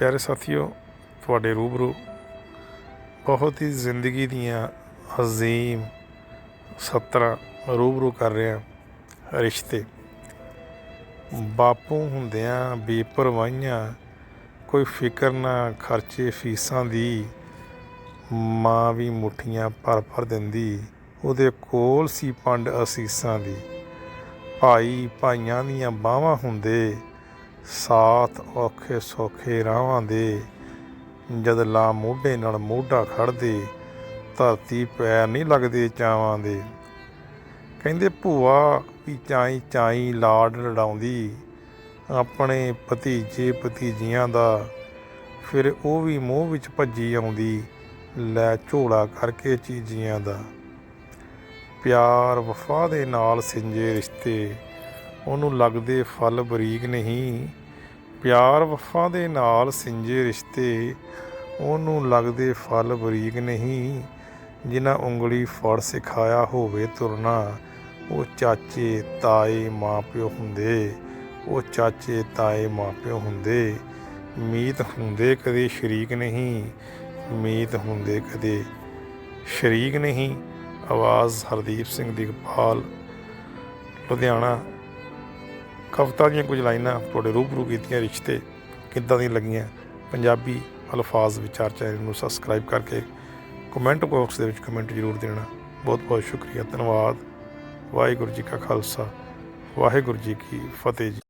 ਪਿਆਰੇ ਸਾਥੀਓ, ਤੁਹਾਡੇ ਰੂਬਰੂ ਬਹੁਤ ਹੀ ਜ਼ਿੰਦਗੀ ਦੀਆਂ ਅਜ਼ੀਮ ਸਤਰਾਂ ਰੂਬਰੂ ਕਰ ਰਿਹਾ ਰਿਸ਼ਤੇ। ਬਾਪੂ ਹੁੰਦਿਆਂ ਬੇਪਰਵਾਹੀਆਂ, ਕੋਈ ਫਿਕਰ ਨਾ ਖਰਚੇ ਫੀਸਾਂ ਦੀ, ਮਾਂ ਵੀ ਮੁੱਠੀਆਂ ਭਰ ਭਰ ਦਿੰਦੀ, ਉਹਦੇ ਕੋਲ ਸੀ ਪੰਡ ਅਸੀਸਾਂ ਦੀ। ਭਾਈ ਭਾਈਆਂ ਦੀਆਂ ਬਾਹਾਂ ਹੁੰਦੇ ਸਾਥ ਔਖੇ ਸੌਖੇ ਰਾਹਾਂ ਦੇ। ਜਦ ਲਾ ਮੋਢੇ ਨਾਲ ਮੋਢਾ ਖੜਦੇ ਧਰਤੀ ਪੈਰ ਨਹੀਂ ਲੱਗਦੇ ਚਾਵਾਂ ਦੇ। ਕਹਿੰਦੇ, ਭੂਆ, ਵੀ ਚਾਈ ਚਾਈ ਲਾਡ ਲੜਾਉਂਦੀ, ਆਪਣੇ ਭਤੀਜੇ ਭਤੀਜੀਆਂ ਦਾ। ਫਿਰ ਉਹ ਵੀ ਮੂੰਹ ਵਿੱਚ ਭੱਜੀ ਆਉਂਦੀ, ਲੈ ਝੋਲਾ ਕਰਕੇ ਚੀਜ਼ੀਆਂ ਦਾ। ਪਿਆਰ ਵਫਾ ਦੇ ਨਾਲ ਸਿੰਜੇ ਰਿਸ਼ਤੇ। ਉਹਨੂੰ ਲੱਗਦੇ ਫਲ ਬਰੀਕ ਨਹੀਂ। ਪਿਆਰ ਵਫਾ ਦੇ ਨਾਲ ਸਿੰਜੇ ਰਿਸ਼ਤੇ, ਉਹਨੂੰ ਲੱਗਦੇ ਫਲ ਬਰੀਕ ਨਹੀਂ। ਜਿਨ੍ਹਾਂ ਉਂਗਲੀ ਫੜ ਸਿਖਾਇਆ ਹੋਵੇ ਤੁਰਨਾ, ਉਹ ਚਾਚੇ ਤਾਏ ਮਾਪਿਓ ਹੁੰਦੇ, ਉਹ ਚਾਚੇ ਤਾਏ ਮਾਪਿਓ ਹੁੰਦੇ। ਮੀਤ ਹੁੰਦੇ ਕਦੇ ਸ਼ਰੀਕ ਨਹੀਂ, ਮੀਤ ਹੁੰਦੇ ਕਦੇ ਸ਼ਰੀਕ ਨਹੀਂ। ਆਵਾਜ਼ ਹਰਦੀਪ ਸਿੰਘ ਦਿਗਪਾਲ ਲੁਧਿਆਣਾ। ਕਵਿਤਾ ਦੀਆਂ ਕੁਝ ਲਾਈਨਾਂ ਤੁਹਾਡੇ ਰੂਬਰੂ ਕੀਤੀਆਂ ਰਿਸ਼ਤੇ ਕਿੱਦਾਂ ਦੀਆਂ ਲੱਗੀਆਂ, ਪੰਜਾਬੀ ਅਲਫਾਜ਼ ਵਿਚਾਰ ਚੈਨਲ ਨੂੰ ਸਬਸਕ੍ਰਾਈਬ ਕਰਕੇ ਕਮੈਂਟ ਬਾਕਸ ਦੇ ਵਿੱਚ ਕਮੈਂਟ ਜ਼ਰੂਰ ਦੇਣਾ। ਬਹੁਤ ਬਹੁਤ ਸ਼ੁਕਰੀਆ, ਧੰਨਵਾਦ। ਵਾਹਿਗੁਰੂ ਜੀ ਕਾ ਖਾਲਸਾ, ਵਾਹਿਗੁਰੂ ਜੀ ਕੀ ਫਤਿਹ ਜੀ।